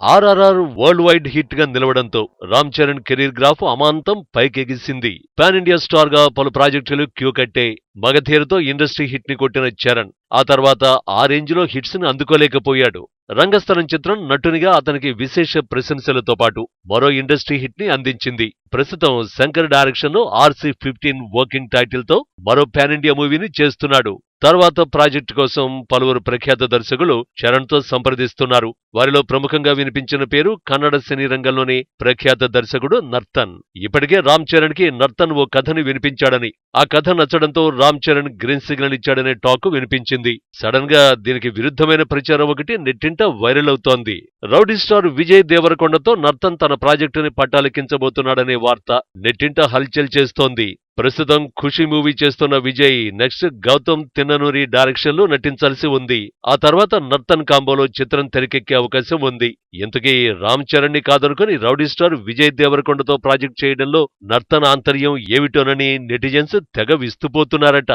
RRR world wide హిట్గా నిలవడంతో Ram Charan career graph అమాంతం పైకెగిసింది. పాన్ ఇండియా స్టార్గా పలు ప్రాజెక్టులు క్యూ కట్టే మగధీరతో ఇండస్ట్రీ హిట్ని కొట్టిన చరణ్ ఆ తర్వాత ఆ రేంజ్లో హిట్స్ని అందుకోలేకపోయాడు. రంగస్థలం చిత్రం నటునిగా అతనికి విశేష ప్రశంసలతో పాటు మరో ఇండస్ట్రీ హిట్ని అందించింది. ప్రస్తుతం శంకర్ డైరెక్షన్లో ఆర్సీ ఫిఫ్టీన్ వర్కింగ్ టైటిల్తో మరో పాన్ ఇండియా మూవీని చేస్తున్నాడు. తర్వాత ప్రాజెక్టు కోసం పలువురు ప్రఖ్యాత దర్శకులు చరణ్తో సంప్రదిస్తున్నారు. వారిలో ప్రముఖంగా వినిపించిన పేరు కన్నడ సినీ రంగంలోని ప్రఖ్యాత దర్శకుడు నర్తన్. ఇప్పటికే రామ్ చరణ్కి నర్తన్ ఓ కథని వినిపించాడని ఆ కథ నచ్చడంతో రామ్ చరణ్ గ్రీన్ సిగ్నల్ ఇచ్చాడనే టాక్ వినిపించింది. సడన్గా దీనికి విరుద్ధమైన ప్రచారం ఒకటి నెట్టింట వైరల్ అవుతోంది. రౌడీ స్టార్ విజయ్ దేవరకొండతో నర్తన్ తన ప్రాజెక్టుని పట్టాలెక్కించబోతున్నాడనే వార్త నెట్టింట హల్చల్ చేస్తోంది. ప్రస్తుతం ఖుషి మూవీ చేస్తున్న విజయ్ నెక్స్ట్ గౌతమ్ తిన్ననూరి డైరెక్షన్లో నటించాల్సి ఉంది. ఆ తర్వాత నర్తన్ కాంబోలో చిత్రం తెరకెక్కే అవకాశం ఉంది. ఇంతకీ రామ్ చరణ్ని కాదనుకుని రౌడీ స్టార్ విజయ్ దేవరకొండతో ప్రాజెక్ట్ చేయడంలో నర్తన్ ఆంతర్యం ఏమిటోనని నెటిజన్స్ తెగ విస్తుపోతున్నారట.